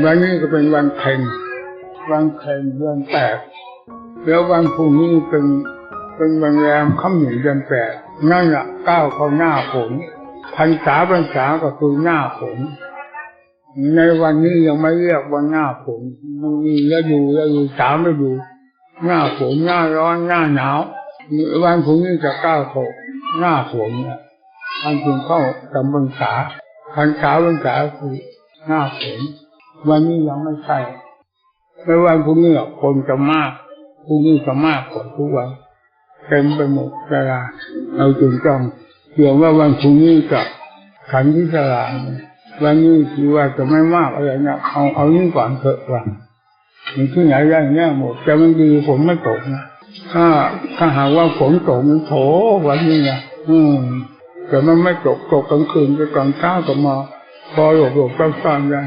วันนี้ก็เป็นวันเพ็ญวันเพ็ญเดือนแปดแล้ววันพรุ่งนี้เป็นเป็นวันแรมค่ำหนึ่งเดือนแปดนั่นแหละก้าวเข้าหน้าฝนพรรษาพรรษาก็คือหน้าฝนในวันนี้ยังไม่เรียกว่าหน้าฝนมันมีฤดูฤดูสามฤดูหน้าฝนหน้าร้อนหน้าหนาววันพรุ่งนี้จะก้าวเข้าหน้าฝนเนี่ยอันจึงเข้าจำพรรษาพรรษาพรรษาคือหน้าฝน วันนี้ยังไม่ใช่ในวันพรุ่งนี้คนจะมากพรุ่งนี้จะมากกว่าทุกวันเต็มไปหมดเวลาเราจึงต้องเชื่อว่าวันพรุ่งนี้จะขันที่สลาวันนี้คือว่าจะไม่มากอะไรนะเอาเอานี้ก่อนเถอะว่ามันที่ไหนได้เนี่ยหมดจะไม่ดีฝนไม่ตกนะถ้าถ้าหากว่าฝนตกมันโถวันนี้นะอืมแต่มันไม่ตกตกกลางคืนก็กลางเช้าก็มาพอหลบหลบซ่อนๆได้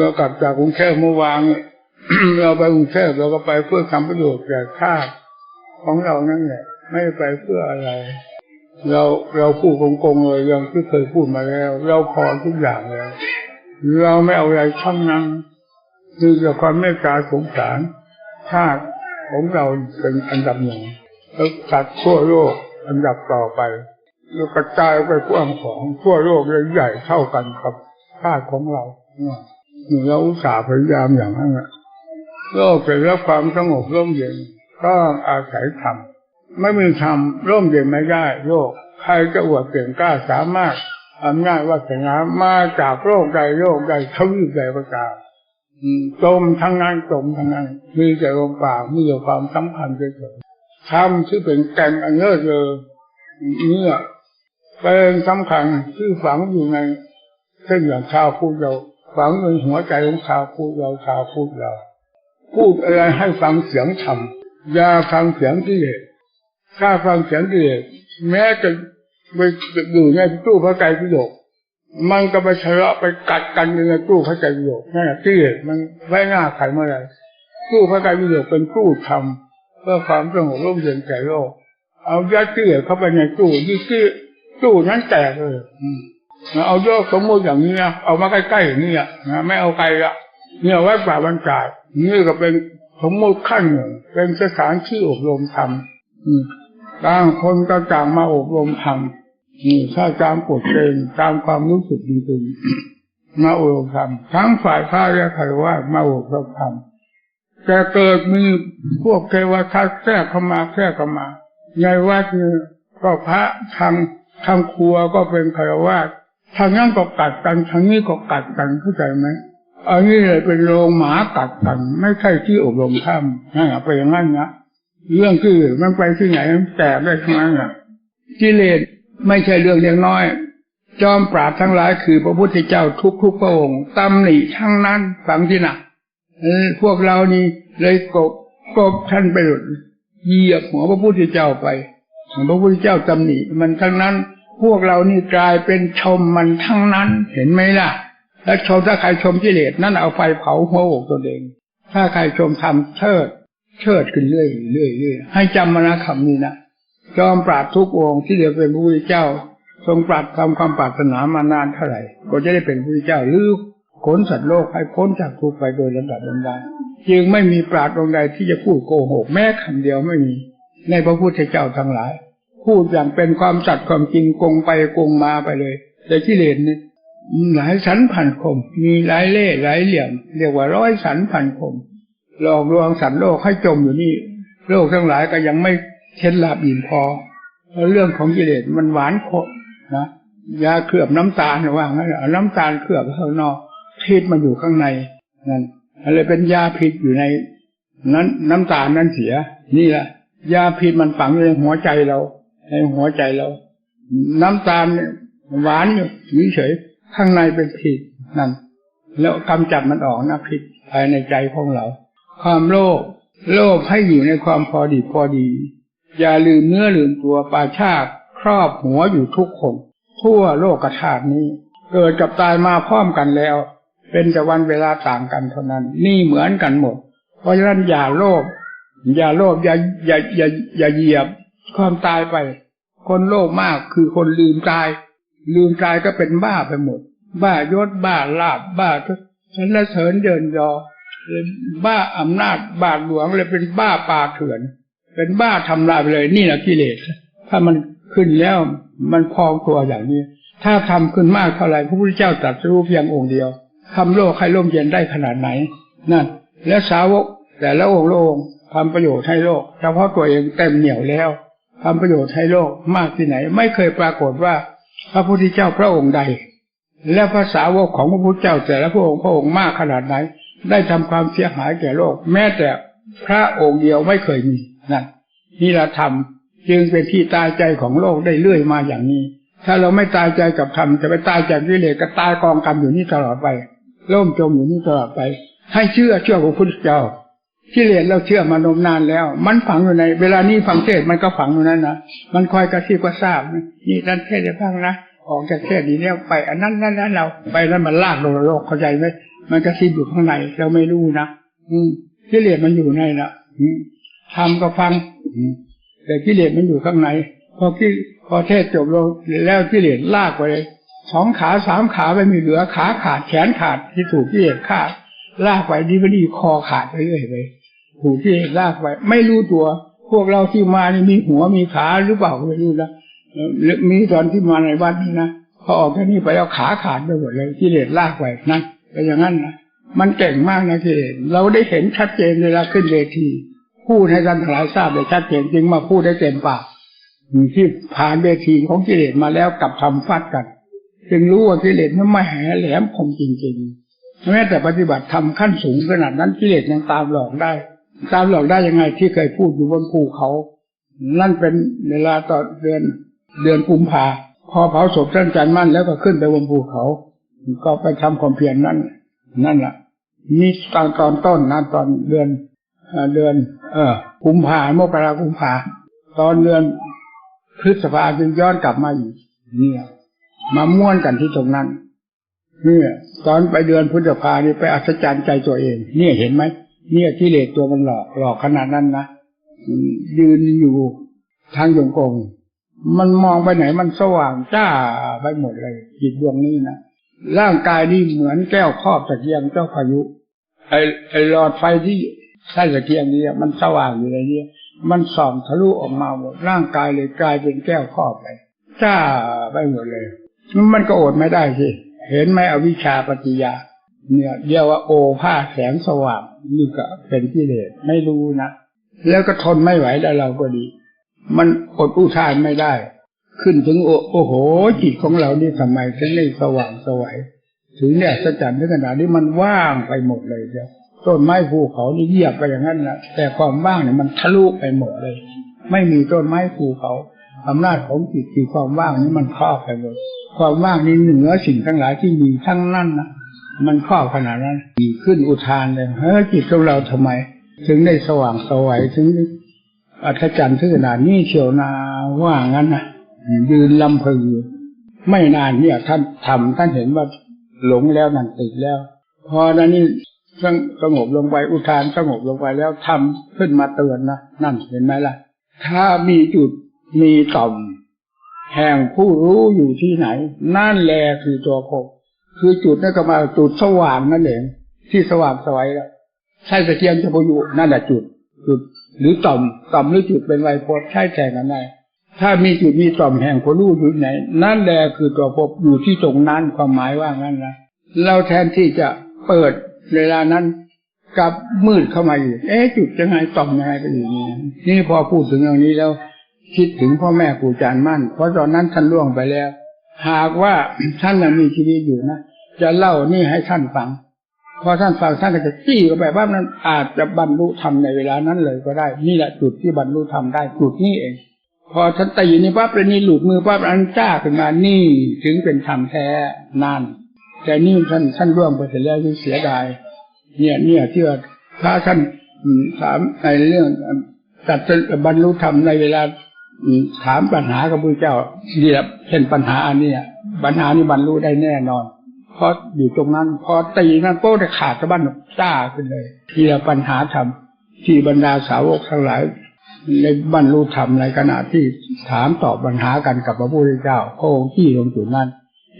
เรากลับจากกรุงเทพเมื่อวานเราไปกรุงเทพเราก็ไปเพื่อทำประโยชน์แก่ชาติของเรานั่นแหละไม่ไปเพื่ออะไร เราเราพูดโกงๆเลยอย่างที่เคยพูดมาแล้ว เราพอทุกอย่างแล้ว เราไม่เอาอะไรทั้งนั้นคือจะความเมตตาสงสารชาติของเราเป็นอันดับหนึ่งแล้วสัตว์ทั่วโลกอันดับต่อไปแล้วกระจายไปกว้างของทั่วโลกใหญ่เท่ากันกับชาติของเรา เนี่ยเราอุตส่าห์พยายามอย่างนั้นโลกเป็นรับความสงบร่มเย็นก็องอาศัยธรรมไม่มีธรรมร่มเย็นไม่ได้โลกใครจะอวดเก่งกล้าสามารถอำนาจวาสนามาจากโลกใดโลกใดทวีปใดก็ตามจมทั้งนั้นจมทั้งนั้นมีแต่ลมปากมีแต่ความสัมพันธ์เฉยๆธรรมที่เป็นแก่นอันเลิศเลยเนี่ยเป็นสำคัญที่ฝังอยู่ในเส้นอย่างชาวพูดเรา ฝังในหัวใจของชาวพูดเราชาวพูดเรา พูดอะไรให้ฟังเสียงธรรมอย่าฟังเสียงที่เหตุถ้าฟังเสียงที่เหตุแม้จะไปอยู่ในตู้พระไตรปิฎกมันก็ไปทะเลาะไปกัดกันในตู้พระไตรปิฎกนั่นแหละที่เหตุมันไว้หน้าใครเมื่อไรตู้พระไตรปิฎกเป็นตู้ธรรมเพื่อความสงบร่มเย็นแก่โลกเอายัดที่เหตุเข้าไปในตู้ที่ที่ตู้นั้นแตกเลย เอาโยกสมมติอย่างนี้นะเอามาใกล้ๆอย่างนี้นะไม่เอาไกลละเนี่ยวัดป่าบรรจายนี่ก็เป็นสมมติขั้นหนึ่งเป็นสถานที่อบรมธรรมต่างคนก็ต่างมาอบรมธรรมนี่ถ้าตามกฎเกณฑ์ตามความรู้สึกจริงๆมาอบรมธรรมทั้งฝ่ายข้าและใครว่ามาอบรมธรรมแต่เกิดมีพวกเทวทัตแทรกเข้ามาแทรกเข้ามาในวัดนี้ก็พระทางทางครัวก็เป็นคารวะ ทางนั้นก็กัดกันทางนี้ก็กัดกันเข้าใจไหมอันนี้เลยเป็นโรงหมากัดกัน ไม่ใช่ที่อบรมธรรมนั่นไปอย่างนั้นนะเรื่องที่มันไปที่ไหนมันแตกได้ทั้งนั้นอะกิเลสไม่ใช่เรื่องเล็กน้อย จอมปราบทั้งหลายคือพระพุทธเจ้าทุกทุกพระองค์ตำหนิทั้งนั้นฟังที่หนักพวกเรานี่เลยกบกบท่านไปหลุดเหยียบหัวพระพุทธเจ้าไปพระพุทธเจ้าตำหนิมันทั้งนั้น พวกเรานี่กลายเป็นชมมันทั้งนั้น เห็นไหมล่ะ แล้วชมถ้าใครชมกิเลสนั่นเอาไฟเผาหัวอกตัวเอง ถ้าใครชมทำเชิด เชิดขึ้นเรื่อยเรื่อยเรื่อยให้จำมานะคำนี้นะจอมปราบทุกองค์ที่เรียกเป็นพระพุทธเจ้า ทรงปราบทำความปรารถนามานานเท่าไหร่ ก็จะได้เป็นพระพุทธเจ้าหรือขนสัตว์โลกให้พ้นจากทุกข์ไปโดยลำดับลำดับจึงไม่มีปราดองใดที่จะพูดโกหกแม้คำเดียวไม่มี ในพระพุทธเจ้าทั้งหลาย พูดอย่างเป็นความสัตย์ความจริงกงไปกงมาไปเลย แต่ที่เลนนี่หลายสันพันคม มีหลายเล่หลายเหลี่ยม เรียกว่าร้อยสันพันคมหลอกลวงสัตว์โลกให้จมอยู่นี่ โลกทั้งหลายก็ยังไม่เช็ดลาบอิ่มพอเรื่องของกิเลสมันหวานโคนะยาเคลือบน้ำตาลว่างั้นเอาน้ำตาลเคลือบข้างนอกพิษมันอยู่ข้างในนั่นอะไรเป็นยาพิษอยู่ใน นั้นน้ำตาลนั้นเสีย นี่แหละยาพิษมันฝังอยู่ในหัวใจเรา ในหัวใจเรา น้ำตาลหวานอยู่เฉยข้างในเป็นพิษนั่นแล้วกำจัดมันออกนะพิษภายในใจของเรา ความโลภโลภให้อยู่ในความพอดีพอดี อย่าลืมเนื้อลืมตัวปาชาติครอบหัวอยู่ทุกคนทั่วโลกธาตุนี้ เกิดกับตายมาพร้อมกันแล้ว เป็นแต่วันเวลาต่างกันเท่านั้น นี่เหมือนกันหมด เพราะฉะนั้นอย่าโลภอย่าโลภอย่าอย่าอย่าอย่าเหยียบ ความตายไป คนโลภมากคือคนลืมตาย ลืมตายก็เป็นบ้าไปหมด บ้ายศบ้าลาบบ้าสรรเสริญเดินยอเลยบ้าอำนาจบาทหลวงเลยเป็นบ้าป่าเถื่อน เป็นบ้าทำลายไปเลยนี่แหละกิเลส ถ้ามันขึ้นแล้วมันพองตัวอย่างนี้ ถ้าทำขึ้นมากเท่าไหร่พระพุทธเจ้าตรัสรู้เพียงองค์เดียวทำโลกให้ร่มเย็นได้ขนาดไหน นั่น และสาวกแต่ละองค์ละองค์ทำประโยชน์ให้โลกเฉพาะตัวเองเต็มเหนียวแล้ว ทำประโยชน์ให้โลกมากที่ไหน ไม่เคยปรากฏว่า พระพุทธเจ้าพระองค์ใด และภาษาวกของพระพุทธเจ้าแต่ละพระองค์พระองค์มากขนาดไหน ได้ทำความเสียหายแก่โลก แม้แต่พระองค์เดียวไม่เคยมีนั่นนี่เราทำจึงเป็นที่ตายใจของโลกได้เรื่อยมาอย่างนี้ ถ้าเราไม่ตายใจกับธรรมจะไปตายจากกิเลก็ตายกองกรรมอยู่นี่ตลอดไปล่มจมอยู่นี่ตลอดไป ให้เชื่อเชื่อพระพุทธเจ้า กิเลสเราเชื่อมานมนานแล้ว มันฝังอยู่ใน เวลานี้ฟังเทศมันก็ฝังอยู่นั่นนะมันคอยกระซิบกระซาบนี่นั่นเทศน์ได้ฟังนะออกจากเทศน์นี้แล้วไปอันนั้นนั่นนั่นเราไปนั้นมันลากลงโลกเข้าใจไหมมันกระซิบอยู่ข้างในเราไม่รู้นะอืมกิเลสมันอยู่ในนะอืมทำก็ฟังอืมแต่กิเลสมันอยู่ข้างในพอที่พอเทศจบลงแล้วกิเลสลากไปเลยสองขาสามขาไม่มีเหลือขาขาดแขนขาดที่ถูกกิเลสฆ่า ลากไปดีไม่ดีคอขาดไปเรื่อยไปถูกกิเลากไป ไม่รู้ตัว พวกเราที่มานี่มีหัวมีขาหรือเปล่าไม่รู้นะเอ่อมีตอนที่มาในวัดนี่นะพอออกแค่นี้ไปแล้วขาขาดไปหมดเลยกิเลสลากไปนั่นเป็นอย่างนั้นนะมันเก่งมากนะกิเลสเราได้เห็นชัดเจนเวลาขึ้นเวทีพูดให้ท่านทั้งหลายทราบเลยชัดเจนจึงมาพูดได้เต็มปากที่ผ่านเวทีของกิเลสมาแล้วกับทำฟัดกัน จึงรู้ว่ากิเลสนั้นไม่แหแหลมคมจริงๆ แม้แต่ปฏิบัติทำขั้นสูงขนาดนั้นกิเลสยังตามหลอกได้ ตามหลอกได้ยังไงที่เคยพูดอยู่บนภูเขา นั่นเป็นเวลาต่อเดือนเดือนกุมภาพอเผาศพท่านจันทร์มั่นแล้วก็ขึ้นไปบนภูเขา ก็ไปทำความเพียรนั่น นั่นแหละนี่ตอนตอนต้นนะตอนเดือนเดือน เออกุมภามกรากุมภาตอนเดือนพฤษภาจึงย้อนกลับมาอีกเนี่ยมาม้วนกันที่ตรงนั้น นี่ยตอนไปเดือนพฤษภานี่ไปอัศจรรย์ใจตัวเอง เนี่ยเห็นไหมเนี่ยกิเลสตัวมันหลอกหลอกขนาดนั้นนะยืนอยู่ทางยงกงมันมองไปไหนมันสว่างจ้าไปหมดเลยจิตดวงนี้นะร่างกายนี่เหมือนแก้วครอบตะเกียงเจ้าพายุ ไอไอหลอดไฟที่ใต้ตะเกียงนี้มันสว่างอยู่ในนี้มันส่องทะลุออกมาหมดร่างกายเลยกลายเป็นแก้วครอบไปจ้าไปหมดเลย มันก็อดไม่ได้สิ เห็นไหมอวิชชาปฏิยา เนี่ยเรียกว่าโอภาแสงสว่างนี่ก็เป็นกิเลสไม่รู้นะแล้วก็ทนไม่ไหวแล้วเราก็ดี มันอดอุทานไม่ได้ ขึ้นถึงโอโอ้โห จิตของเรานี่ทำไมถึงได้สว่างสวัยถึงเนี่ยสัจจันถึงขนาดนี้มันว่างไปหมดเลยเจ้าต้นไม้ภูเขานี่เยียบไปอย่างนั้นนะแต่ความว่างเนี่ยมันทะลุไปหมดเลย ไม่มีต้นไม้ภูเขาอำนาจของจิตคือความว่างนี้มันครอบไปหมด ความว่างนี้เหนือสิ่งทั้งหลายที่มีทั้งนั้นนะมันครอบขนาดนั้นขึ้นอุทานเลยเฮ้ยจิตของเราทำไม ถึงได้สว่างสวัยถึงอัศจรรย์ถึงขนาดนี้เชียวนาว่างั้นนะยืนลำพึงไม่นานเนี่ย ท่านทำท่านเห็นว่าหลงแล้วนั่นติดแล้ว พอนั้นนี่สงสงบลงไปอุทานสงบลงไปแล้วทำขึ้นมาเตือนนะนั่นเห็นไหมล่ะ ถ้ามีจุดมีต่อม แห่งผู้รู้อยู่ที่ไหน นั่นแหละคือตัวโคคือจุดนั่นก็มาจุดสว่างนั่นเองที่สว่างสวัยแล้วใช่ตะเกียงจะพอยู่นั่นแหละจุด จุด หรือต่อมต่อมหรือจุดเป็นไวยพสใช่แทนกันได้ถ้ามีจุดมีต่อมแห่งผู้รู้อยู่ไหน นั่นแหละคือตัวพบอยู่ที่ตรงนั้นความหมายว่างั้นนะเราแทนที่จะเปิดเวลานั้นกลับมืดเข้ามาอีกเอ๊ะจุดยังไงต่อมยังไงก็อยู่นี่นี่พอพูดถึงอย่างนี้แล้ว คิดถึงพ่อแม่ครูอาจารย์มั่น เพราะตอนนั้นท่านล่วงไปแล้ว หากว่าท่านยังมีชีวิตอยู่นะจะเล่านี่ให้ท่านฟัง พอท่านฟังท่านก็จะจี้เข้าไปว่านั้นอาจจะบรรลุธรรมในเวลานั้นเลยก็ได้ นี่แหละจุดที่บรรลุธรรมได้จุดนี้เอง พอท่านตีนี่ปั๊บแล้วนี่หลุดมือปั๊บอันจ้าขึ้นมานี่ถึงเป็นธรรมแท้นั่นแต่นี่ท่านท่านร่วงไปเสร็จแล้วที่เสียดาย เนี่ยเนี่ยที่ว่าถ้าท่านถามในเรื่องตัดบรรลุธรรมในเวลา ถามปัญหากับพระเจ้านี่แหละเช่นปัญหาอันนี้ปัญหานี้บรรลุได้แน่นอนเพราะอยู่ตรงนั้น พอตีนั้นโป้ได้ขาดสะบั้นจ้าขึ้นเลยนี่แหละปัญหาธรรมที่บรรดาสาวกทั้งหลายในบรรลุธรรมในขณะที่ถามตอบปัญหากันกับพระพุทธเจ้าพระองค์ที่ลงจุดนั้น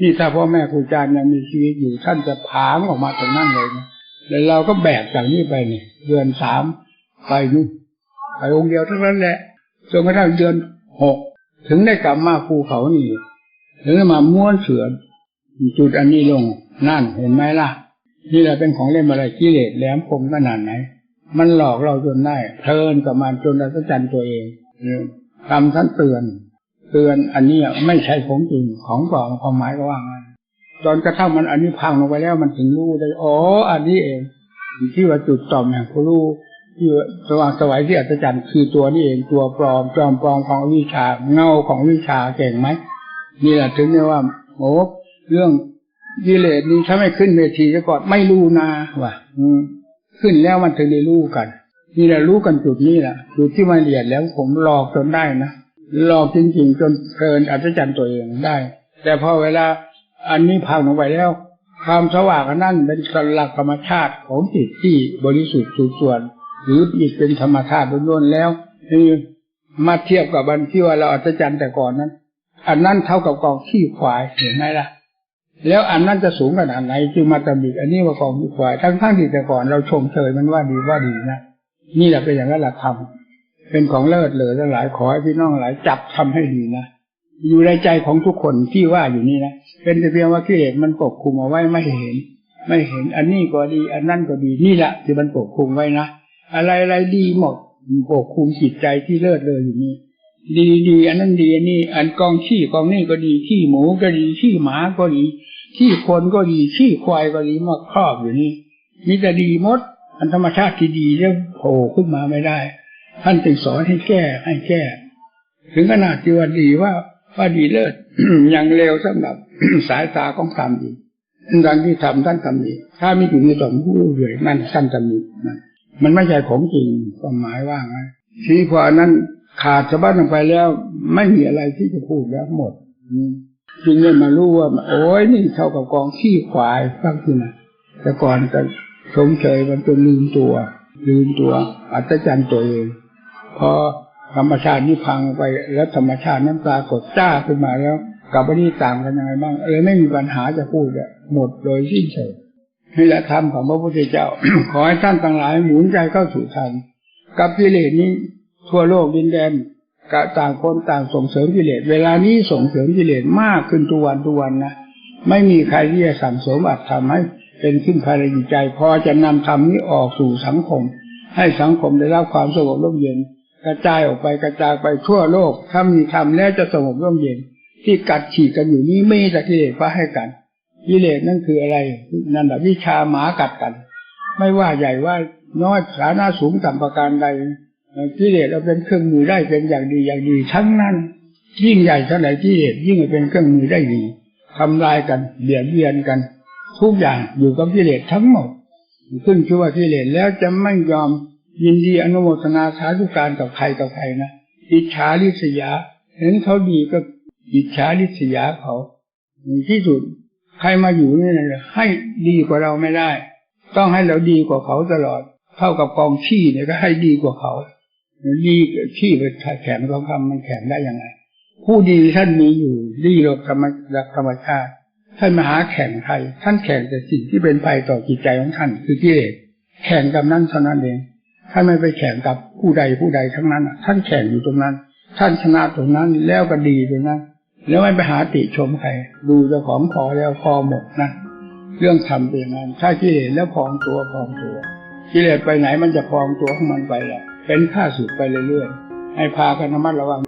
นี่ถ้าพ่อแม่ครูอาจารย์ยังมีชีวิตอยู่ท่านจะผางออกมาตรงนั้นเลยนะแล้วเราก็แบกจากนี้ไปนี่เดือนสามไปนู่นไปองค์เดียวเท่านั้นแหละ จนกระทั่งเดือนหกถึงได้กลับมาภูเขานี่ถึงมาม้วนเสือจุดอันนี้ลงนั่นเห็นไหมล่ะ นี่แหละเป็นของเล่นอะไรกิเลสแหลมคมขนาดไหน มันหลอกเราจนได้เพลินกับมันจนอัศจรรย์ตัวเองทำท่านเตือน เตือนอันนี้ไม่ใช่ของจริงของปลอมความหมายก็ว่างั้นจนกระทั่งมันอันนี้พังลงไปแล้วมันถึงรู้ได้อ๋ออันนี้เองที่ว่าจุดต่อมแห่งผู้รู้ ที่ว่าสว่างสวัยที่อัศจรรย์คือตัวนี้เองตัวปลอมจอมปลอมของวิชาเงาของวิชาเก่งไหมนี่แหละถึงเรียว่าโอ้เรื่องกิเลสนี้ถ้าไม่ขึ้นเวทีซะก่อนไม่รู้นาว่ะอืขึ้นแล้วมันถึงได้รู้กัน นี่แหละรู้กันจุดนี้แหละจุดที่มาเรียนแล้วผมหลอกจนได้นะหลอกจริงๆ จนเพลินอัศจรรย์ตัวเองได้ แต่พอเวลาอันนี้พังลงไปแล้ว ความสว่างนนั่นเป็นหลักธรรมชาติของจิตที่บริสุทธิ์สุดส่วน หรือจิตเป็นธรรมชาติล้วนๆแล้วนี่มาเทียบกับบันที่ว่าเราอัศจรรย์แต่ก่อนนั้น อันนั้นเท่ากับกองขี้ควายเห็นไหมล่ะ แล้วอันนั้นจะสูงขนาดไหนจึงมาตำหนิอันนี้ว่ากองขี้ควายทั้งทั้งที่แต่ก่อนเราชมเชยมันว่าดีว่าดีนะนี่แหละเป็นอย่างนั้นแหละทำเป็นของเลิศเลยทั้งหลายขอให้พี่น้องหลายจับทำให้ดีนะอยู่ในใจของทุกคนที่ว่าอยู่นี่นะเป็นแต่เพียงว่ากิเลสมันปกคลุมเอาไว้ไม่เห็น ไม่เห็น อันนี้ก็ดี อันนั้นก็ดีนี่แหละที่มันปกคลุมไว้นะ อะไรอะไรดีหมดปกคุมจิตใจที่เลิศเลยอยู่นี่ดีดีอันนั้นดีอันนี้ อันกองขี้กองนี่ก็ดีขี้หมูก็ดีขี้หมาก็ดีขี้คนก็ดีขี้ควายก็ดีมาครอบอยู่นี่มีแต่ดีหมด อันธรรมชาติที่ดีแล้วโผล่ขึ้นมาไม่ได้ ท่านจึงสอนให้แก้ให้แก้ ถึงขนาดที่ว่าดีว่าว่าดีเลิศอย่างเร็วสำหรับสายตาของธรรมดีดังที่ทำท่านทำดีถ้าไม่อยู่ในสมผู้เรื่อยนั่นท่านทำดีนะ มันไม่ใช่ของจริงความหมายว่าไงทีพออันนั้นขาดสะบั้นลงไปแล้ว ไม่มีอะไรที่จะพูดแล้วหมดจึงได้มารู้ว่า โอ้ยนี่เท่ากับกองขี้ควายฟังที่นะแต่ก่อนก็ชมเชยมันจนลืมตัว ลืมตัว อัศจรรย์ตัวเองพอธรรมชาตินี่พังไป แล้วธรรมชาตินั้นปรากฏจ้าขึ้นมาแล้ว กับวันนี้ต่างกันยังไงบ้างเลยไม่มีปัญหาจะพูดอะหมดโดยสิ้นเชิง นี่แหละธรรมของพระพุทธเจ้า ขอให้ท่านทั้งหลายหมุนใจเข้าสู่ธรรมกับกิเลสนี้ทั่วโลกดินแดนกะต่างคนต่างส่งเสริมกิเลสเวลานี้ส่งเสริมกิเลสมากขึ้นทุกวันทุกวันนะไม่มีใครที่จะสั่งสมอัตทำให้เป็นขึ้นภายในจิตใจ พอจะนำธรรมนี้ออกสู่สังคม ให้สังคมได้รับความสงบร่มเย็น กระจายออกไปกระจายไปทั่วโลก ถ้ามีธรรมแล้วจะสงบร่มเย็น ที่กัดฉีกกันอยู่นี้ไม่แต่กิเลสพาให้กัน กิเลสนั่นคืออะไร นั่นแหละวิชาหมากัดกัน ไม่ว่าใหญ่ว่าน้อยฐานะสูงต่ำประการใดกิเลสเราเป็นเครื่องมือได้เป็นอย่างดีอย่างดีทั้งนั้น ยิ่งใหญ่เท่าไหร่กิเลสยิ่งเป็นเครื่องมือได้ดีทำลายกันเบียดเบียนกัน ทุกอย่างอยู่กับกิเลสทั้งหมดขึ้นชื่อว่ากิเลสแล้วจะไม่ยอมยินดีอนุโมทนาสาธุการกับใครกับใครนะอิจฉาริษยาเห็นเขาดีก็อิจฉาริษยาเขาที่สุด ใครมาอยู่นี่นะให้ดีกว่าเราไม่ได้ ต้องให้เราดีกว่าเขาตลอด เท่ากับกองขี้เนี่ยก็ให้ดีกว่าเขาดีขี้ไปแข็งทองคำมันแข็งได้ยังไง ผู้ดีท่านมีอยู่ดีโลกธรรมธรรมชาติท่านมาหาแข่งใครท่านแข่งแต่สิ่งที่เป็นภัยต่อจิตใจของท่าน คือกิเลสแข่งกับนั้นเท่านั้นเองท่านไม่ไปแข่งกับผู้ใดผู้ใดทั้งนั้นท่านแข่งอยู่ตรงนั้น ท่านชนะตรงนั้นแล้วก็ดีตรงนั้น แล้วไม่ไปหาติชมใคร ดูเจ้าของพอแล้วพอหมดนะ เรื่องทำเป็นอย่างนั้นถ้ากิเลสแล้วพองตัวพองตัวกิเลสไปไหนมันจะพองตัวของมันไปแหละเป็นข้าสุดไปเรื่อยๆให้พากันระมัดระวัง